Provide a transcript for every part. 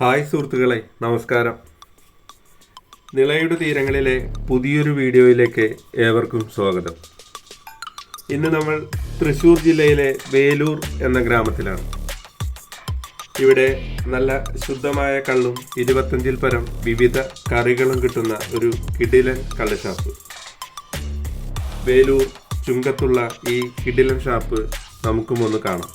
Hi സുഹൃത്തുക്കളെ നമസ്കാരം. നിളയുടെ തീരങ്ങളിലെ പുതിയൊരു വീഡിയോയിലേക്ക് ഏവർക്കും സ്വാഗതം. ഇന്ന് നമ്മൾ തൃശ്ശൂർ ജില്ലയിലെ വേലൂർ എന്ന ഗ്രാമത്തിലാണ്. ഇവിടെ നല്ല ശുദ്ധമായ കള്ളും ഇരുപത്തഞ്ചിൽ പരം വിവിധ കറികളും കിട്ടുന്ന ഒരു കിടിലൻ കള്ള് ഷാപ്പ്. വേലൂർ ചുങ്കത്തുള്ള ഈ കിടിലൻ ഷാപ്പ് നമുക്കും ഒന്ന് കാണാം.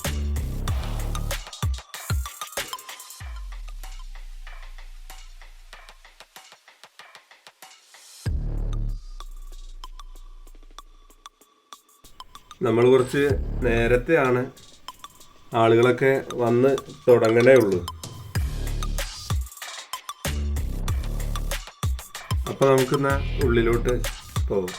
നമ്മൾ കുറച്ച് നേരത്തെയാണ് ആളുകളൊക്കെ വന്ന് തുടങ്ങണേ ഉള്ളൂ. അപ്പൊ നമുക്കിന്ന് ഉള്ളിലോട്ട് പോകും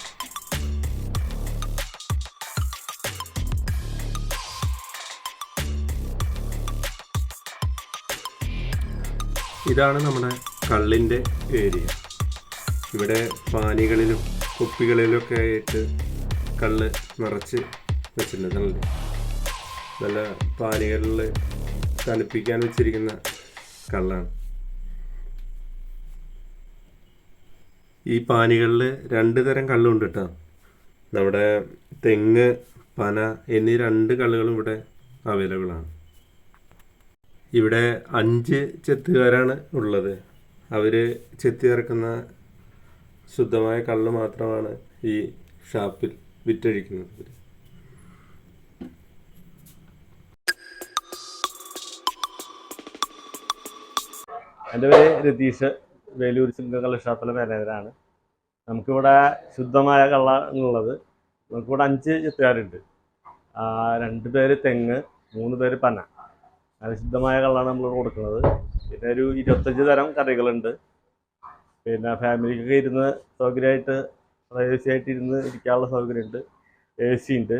ഇതാണ് നമ്മുടെ കള്ളിന്റെ ഏരിയ. ഇവിടെ പാനികളിലും കുപ്പികളിലൊക്കെ ആയിട്ട് കള്ള് നിറച്ച് വെച്ചിട്ടുണ്ട് നല്ല പാനികളിൽ തണുപ്പിക്കാൻ വെച്ചിരിക്കുന്ന കള്ളാണ്. ഈ പാനികളിൽ രണ്ട് തരം കള്ളുണ്ട് കേട്ടോ. നമ്മുടെ തെങ്ങ് പന എന്നീ രണ്ട് കള്ളുകളും ഇവിടെ അവൈലബിൾ ആണ്. ഇവിടെ അഞ്ച് ചെത്തുകാരാണ് ഉള്ളത്. അവർ ചെത്തി ഇറക്കുന്ന ശുദ്ധമായ കള്ള് മാത്രമാണ് ഈ ഷാപ്പിൽ വിറ്റഴിക്കുന്നത് എന്റെ പേര് രതീഷ് വേലൂർ ഷാപ്പിലെ മാനേജറാണ് നമുക്കിവിടെ ശുദ്ധമായ കള്ള ഉള്ളത് നമുക്കിവിടെ അഞ്ച് ചെത്തുകാരുണ്ട് രണ്ട് പേര് തെങ്ങ് മൂന്ന് പേര് പന. നല്ല ശുദ്ധമായ കള്ളാണ് നമ്മൾ കൊടുക്കുന്നത്. പിന്നെ ഒരു ഇരുപത്തഞ്ച് തരം കറികളുണ്ട്. പിന്നെ ഫാമിലിക്കൊക്കെ ഇരുന്ന് സൗകര്യമായിട്ട് പ്രൈവസി ആയിട്ട് ഇരുന്ന് ഇരിക്കാനുള്ള സൗകര്യമുണ്ട്. എ സി ഉണ്ട്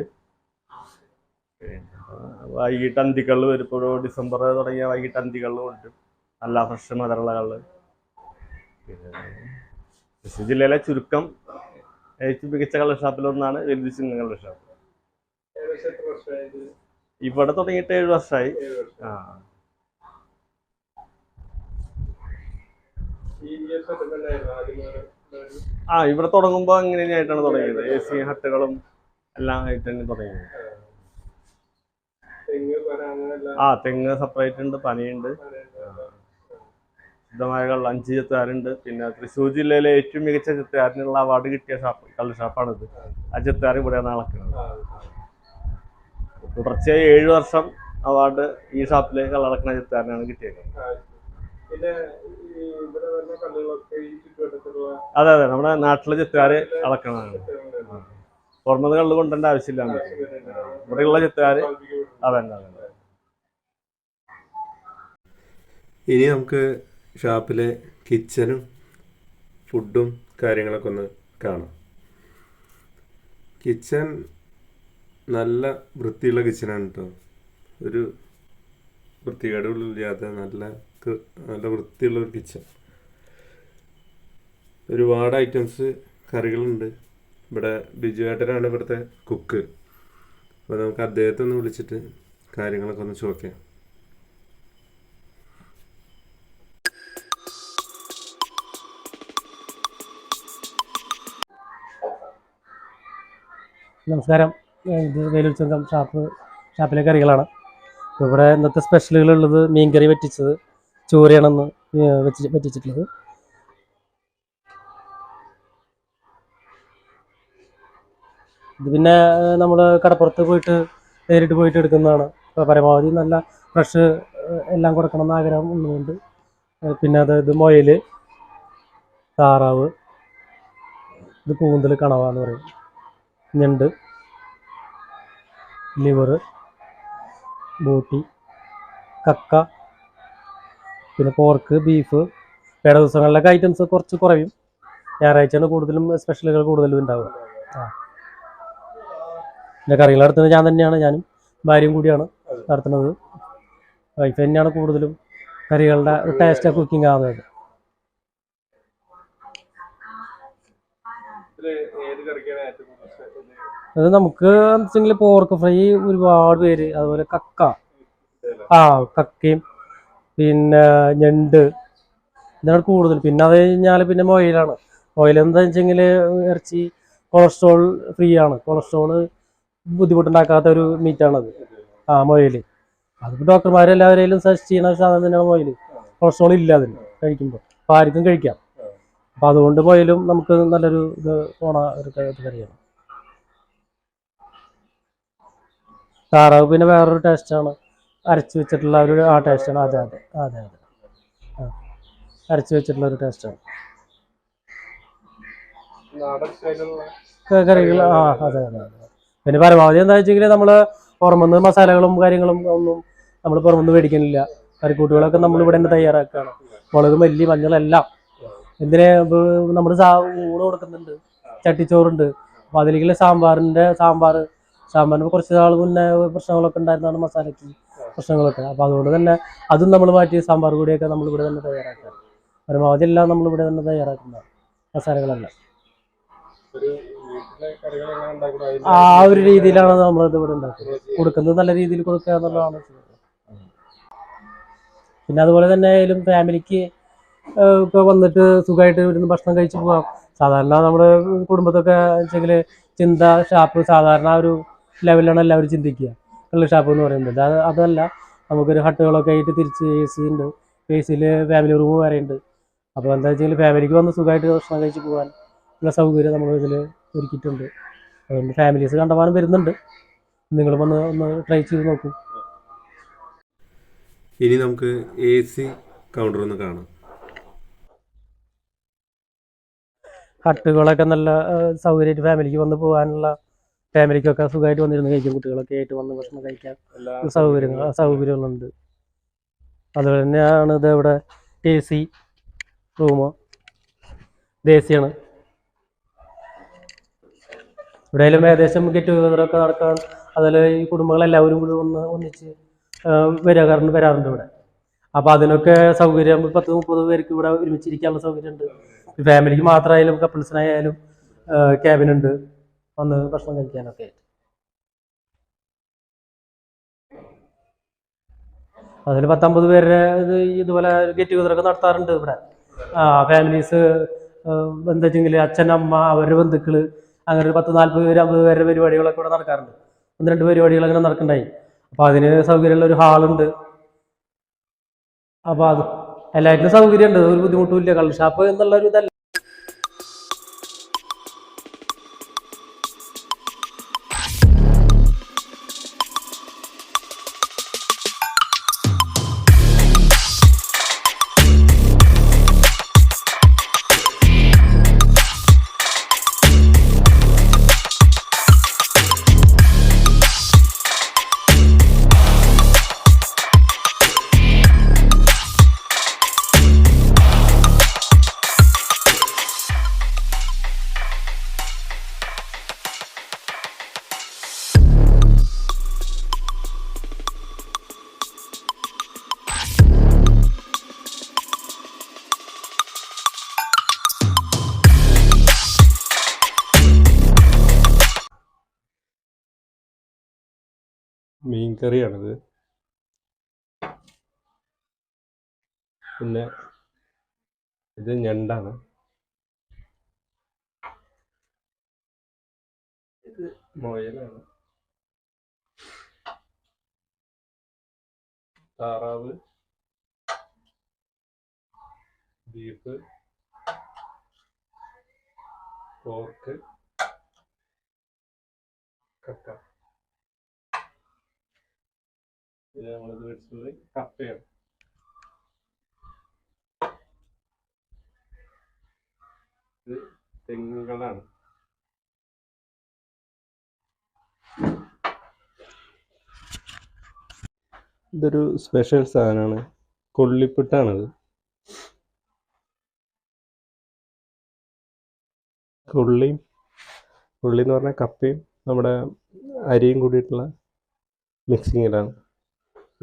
വൈകിട്ട് അന്തികളിൽ വരും ഡിസംബർ തുടങ്ങിയ വൈകിട്ട് അന്തികളിലും ഉണ്ട്. നല്ല ഫ്രഷ് മധുരമുള്ള പിന്നെ തൃശ്ശൂർ ജില്ലയിലെ ചുരുക്കം ഏറ്റവും മികച്ച കള്ള് ഷാപ്പിലൊന്നാണ് വലുത് സിംഗ കള്ള് ഷാപ്പ്. ഇവിടെ തുടങ്ങിയിട്ട് ഏഴ് വർഷമായി. ആ. ആ ഇവിടെ തുടങ്ങുമ്പോൾ ഇങ്ങനെയായിട്ടാണ് തുടങ്ങിയത്. എ സി ഹട്ടുകളും എല്ലാം ആയിട്ട് തന്നെ തുടങ്ങിയത്. ആ തെങ്ങ് സെപ്പറേറ്റ് ഉണ്ട് പനയുണ്ട്. ശുദ്ധമായ കള്ള അഞ്ച് ചെത്തുകാരുണ്ട്. പിന്നെ തൃശ്ശൂർ ജില്ലയിലെ ഏറ്റവും മികച്ച ചെത്തുകാരനുള്ള അവാർഡ് കിട്ടിയ ഷാപ്പ് കള്ള് ഷാപ്പാണിത്. ആ ചെത്തുകാർ ഇവിടെയാണ് അളക്കുന്നത് തുടർച്ചയായി ഏഴ് വർഷം അവാർഡ് ഈ ഷാപ്പിലേക്ക് കള്ളടക്കുന്ന ചെത്തുകാരനാണ് കിട്ടിയത് അതെ അതെ. നമ്മുടെ നാട്ടിലെ ചെത്തുകാര് അളക്കണതാണ് പുറമത് കള്ള് കൊണ്ടേണ്ട ആവശ്യമില്ല. ഇവിടെയുള്ള ചെത്തുകാര് അതന്നെ അതന്നെ. ഇനി നമുക്ക് ഷാപ്പിലെ കിച്ചനും ഫുഡും കാര്യങ്ങളൊക്കെ ഒന്ന് കാണാം. കിച്ചൺ നല്ല വൃത്തിയുള്ള കിച്ചനാണ് കേട്ടോ ഒരു വൃത്തികേടുകളില്ലാത്ത നല്ല നല്ല വൃത്തിയുള്ള ഒരു കിച്ചൺ. ഒരുപാട് ഐറ്റംസ് കറികളുണ്ട്. ഇവിടെ ബിജു ഏട്ടനാണ് ഇവിടുത്തെ കുക്ക്. അപ്പോൾ നമുക്ക് അദ്ദേഹത്തെ ഒന്ന് വിളിച്ചിട്ട് കാര്യങ്ങളൊക്കെ ഒന്ന് ചോദിക്കാം നമസ്കാരം. ഇത് വേലൂർ ചുങ്കം ഷാപ്പ് ഷാപ്പിലെ കറികളാണ്. ഇവിടെ ഇന്നത്തെ സ്പെഷ്യലുകളുള്ളത് മീൻകറി വറ്റിച്ചത് ചോറിയാണെന്ന് ഏഹ് വെച്ച് വറ്റിച്ചിട്ടുള്ളത് ഇത് പിന്നെ നമ്മൾ കടപ്പുറത്ത് പോയിട്ട് നേരിട്ട് പോയിട്ട് എടുക്കുന്നതാണ്. പരമാവധി നല്ല ഫ്രഷ് എല്ലാം കൊടുക്കണം എന്ന് ആഗ്രഹം ഉള്ളതുകൊണ്ട് പിന്നെ പിന്നെ അതായത് മൊയൽ താറാവ് ഇത് കൂന്തൽ കണവ എന്ന് പറയും. ഞണ്ട് ലിവർ ബോട്ടി കക്ക പിന്നെ പോർക്ക് ബീഫ് വേറെ ദിവസങ്ങളിലൊക്കെ ഐറ്റംസ് കുറച്ച് കുറയും. ഞായറാഴ്ചയാണ് കൂടുതലും സ്പെഷ്യലുകൾ കൂടുതലും ഉണ്ടാവുക. ആ. പിന്നെ കറികൾ നടത്തുന്നത് ഞാൻ തന്നെയാണ് ഞാനും ഭാര്യയും കൂടിയാണ് നടത്തുന്നത്. വൈഫ് തന്നെയാണ് കൂടുതലും കറികളുടെ ടേസ്റ്റ് കുക്കിംഗ് ആവുന്നത് അത് നമുക്ക് വെച്ചെങ്കിൽ പോർക്ക് ഫ്രൈ ഒരുപാട് പേര് അതുപോലെ കക്ക. ആ കക്കയും പിന്നെ ഞണ്ട്. ഇതാണ് കൂടുതൽ. പിന്നെ അത് കഴിഞ്ഞാൽ പിന്നെ മൊയിലാണ്. മൊയിൽ എന്താ വെച്ചെങ്കിൽ ഇറച്ചി കൊളസ്ട്രോൾ ഫ്രീ ആണ്. കൊളസ്ട്രോൾ ബുദ്ധിമുട്ടുണ്ടാക്കാത്ത ഒരു മീറ്റാണത് ആ മൊയിൽ. അതിപ്പോൾ ഡോക്ടർമാരെല്ലാവരെയും സജസ്റ്റ് ചെയ്യുന്ന സാധനം തന്നെയാണ് മൊയിൽ. കൊളസ്ട്രോൾ ഇല്ല അതിന് കഴിക്കുമ്പോൾ അപ്പോൾ ആർക്കും കഴിക്കാം. അപ്പോൾ അതുകൊണ്ട് മൊയിലും നമുക്ക് നല്ലൊരു ഇത് പോണ ഒരു കറിയാണ്. താറാവ് പിന്നെ വേറൊരു ടേസ്റ്റാണ് അരച്ച് വെച്ചിട്ടുള്ള ഒരു ആ ടേസ്റ്റാണ് അതെ അതെ അതെ അതെ. ആ. അരച്ച് വെച്ചിട്ടുള്ള ഒരു ടേസ്റ്റാണ് കറികൾ ആ അതെ അതെ അതെ. പിന്നെ പരമാവധി എന്താ വെച്ചെങ്കിൽ നമ്മൾ പുറമെന്ന് മസാലകളും കാര്യങ്ങളും ഒന്നും നമ്മൾ പുറമെന്ന് മേടിക്കുന്നില്ല കറിക്കൂട്ടുകളൊക്കെ നമ്മൾ ഇവിടെ തന്നെ തയ്യാറാക്കുകയാണ്. മുളക് മല്ലി മഞ്ഞളെല്ലാം. എന്തിനെ നമ്മൾ ഊണ് കൊടുക്കുന്നുണ്ട്. ചട്ടിച്ചോറുണ്ട്. അപ്പൊ അതിലേക്കുള്ള സാമ്പാറിന്റെ സാമ്പാർ സാമ്പാറിന് കുറച്ച് നാൾ മുന്നേ പ്രശ്നങ്ങളൊക്കെ ഉണ്ടായിരുന്നതാണ് മസാലയ്ക്ക് പ്രശ്നങ്ങളൊക്കെ. അപ്പോൾ അതുകൊണ്ട് തന്നെ അതും നമ്മൾ മാറ്റി സാമ്പാർ കൂടിയൊക്കെ നമ്മൾ ഇവിടെ തന്നെ തയ്യാറാക്കുക. പരമാവധി എല്ലാം നമ്മൾ ഇവിടെ തന്നെ തയ്യാറാക്കുന്ന മസാലകളെല്ലാം. ആ ഒരു രീതിയിലാണ് നമ്മൾ ഇത് ഇവിടെ ഉണ്ടാക്കുന്നത്. കൊടുക്കുന്നത് നല്ല രീതിയിൽ കൊടുക്കുക എന്നുള്ളതാണ് പിന്നെ അതുപോലെ തന്നെ ആയാലും ഫാമിലിക്ക് ഇപ്പൊ വന്നിട്ട് സുഖമായിട്ട് ഇവിടുന്ന് ഭക്ഷണം കഴിച്ചു പോകാം സാധാരണ നമ്മുടെ കുടുംബത്തൊക്കെ വെച്ചെങ്കിൽ ചിന്ത ഷാപ്പ് സാധാരണ ഒരു ലെവലിലാണ് എല്ലാവരും ചിന്തിക്കുക. കള്ള് ഷാപ്പ് എന്ന് പറയുന്നത്. അത് അതല്ല നമുക്കൊരു ഹട്ടുകളൊക്കെ ആയിട്ട് തിരിച്ച് എ സി ഉണ്ട്. എ സിയിൽ ഫാമിലി റൂം വരെ ഉണ്ട് അപ്പോൾ എന്താ വെച്ചാൽ ഫാമിലിക്ക് വന്ന് സുഖമായിട്ട് ഭക്ഷണം കഴിച്ച് പോകാൻ ഉള്ള സൗകര്യം നമ്മൾ ഇതിൽ ഒരുക്കിയിട്ടുണ്ട്. അതുകൊണ്ട് ഫാമിലീസ് കണ്ടമാനം വരുന്നുണ്ട്. നിങ്ങൾ വന്ന് ഒന്ന് ട്രൈ ചെയ്ത് നോക്കൂ. ഇനി നമുക്ക് എ സി കൗണ്ടർ ഒന്ന് കാണാം. ഹട്ടുകളൊക്കെ നല്ല സൗകര്യമായിട്ട് ഫാമിലിക്ക് വന്ന് പോകാനുള്ള ഫാമിലിക്കൊക്കെ സുഖമായിട്ട് വന്നിരുന്ന് കഴിക്കും. കുട്ടികളൊക്കെ ആയിട്ട് വന്ന് ഭക്ഷണം കഴിക്കാൻ സൗകര്യങ്ങൾ സൗകര്യങ്ങളുണ്ട്. അതുപോലെ തന്നെയാണ് ഇത് ഇവിടെ എ സി റൂമ്. ദേശിയാണ്. ഇവിടെയും ഏകദേശം ഗെറ്റ് ടുഗതറൊക്കെ നടക്കാൻ അതുപോലെ ഈ കുടുംബങ്ങളെല്ലാവരും കൂടി ഒന്ന് ഒന്നിച്ച് വരാറുണ്ട് വരാറുണ്ട് ഇവിടെ. അപ്പോൾ അതിനൊക്കെ സൗകര്യം പത്ത് മുപ്പത് പേർക്ക് ഇവിടെ ഒരുമിച്ചിരിക്കാനുള്ള സൗകര്യമുണ്ട്. ഫാമിലിക്ക് മാത്രമായാലും കപ്പിൾസിനായാലും ക്യാബിൻ ഉണ്ട്. വന്ന് ഭക്ഷണം കഴിക്കാനൊക്കെ അതിൽ പത്തമ്പത് പേരുടെ ഇത് ഇതുപോലെ ഗെറ്റ് ടുഗതറൊക്കെ നടത്താറുണ്ട് ഇവിടെ. ആ ഫാമിലീസ് എന്താ വെച്ചെങ്കിൽ അച്ഛൻ അമ്മ അവരുടെ ബന്ധുക്കൾ അങ്ങനെ ഒരു പത്ത് നാൽപ്പത് പേര് അമ്പത് പേരുടെ പരിപാടികളൊക്കെ ഇവിടെ നടക്കാറുണ്ട്. ഒന്ന് രണ്ട് പരിപാടികൾ അങ്ങനെ നടക്കണ്ടായി. അപ്പൊ അതിന് സൗകര്യമുള്ള ഒരു ഹാളുണ്ട്. അപ്പോൾ അത് എല്ലാറ്റിനും സൗകര്യമുണ്ട്. ഒരു ബുദ്ധിമുട്ടുമില്ല കള്ള് ഷാപ്പ് എന്നുള്ള ഒരു ഇതല്ല. കറിയാണിത് പിന്നെ ഇത് ഞണ്ടാണ്. ഇത് മുയലാണ്. താറാവ്. ബീഫ്. പോർക്ക്. കക്ക തെങ്ങുകളാണ്. ഇതൊരു സ്പെഷ്യൽ സാധനമാണ്. കൊള്ളിപ്പിട്ടാണത്. കൊള്ളിയും കൊള്ളി എന്ന് പറഞ്ഞാൽ കപ്പയും നമ്മുടെ അരിയും കൂടിയിട്ടുള്ള മിക്സിങ്ങിലാണ്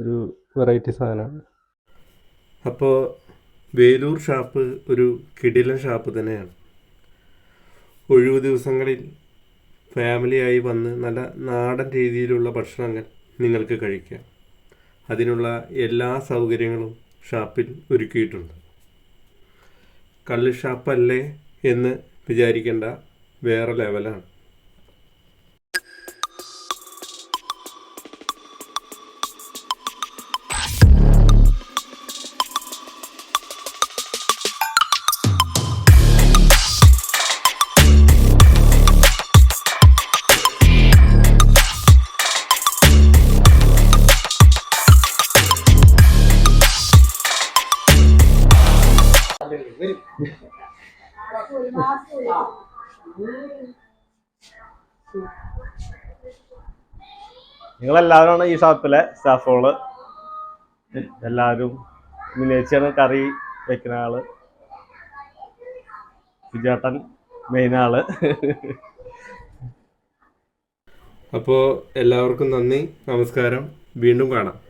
ഒരു വെറൈറ്റി സാധനമാണ്. അപ്പോൾ വേലൂർ ഷാപ്പ് ഒരു കിടിലൻ ഷാപ്പ് തന്നെയാണ്. ഒഴിവു ദിവസങ്ങളിൽ ഫാമിലിയായി വന്ന് നല്ല നാടൻ രീതിയിലുള്ള ഭക്ഷണങ്ങൾ നിങ്ങൾക്ക് കഴിക്കാം. അതിനുള്ള എല്ലാ സൗകര്യങ്ങളും ഷാപ്പിൽ ഒരുക്കിയിട്ടുണ്ട്. കള്ള് ഷാപ്പല്ലേ എന്ന് വിചാരിക്കേണ്ട വേറെ ലെവലാണ് നിങ്ങളെല്ലാവരുമാണ് ഈ ഷോപ്പിലെ സ്റ്റാഫുകൾ. എല്ലാവരും മിനിയേച്ചാണ് കറി വെക്കുന്ന ആൾ. സുജേട്ടൻ മെയിൻ ആൾ. അപ്പോൾ എല്ലാവർക്കും നന്ദി. നമസ്കാരം. വീണ്ടും കാണാം.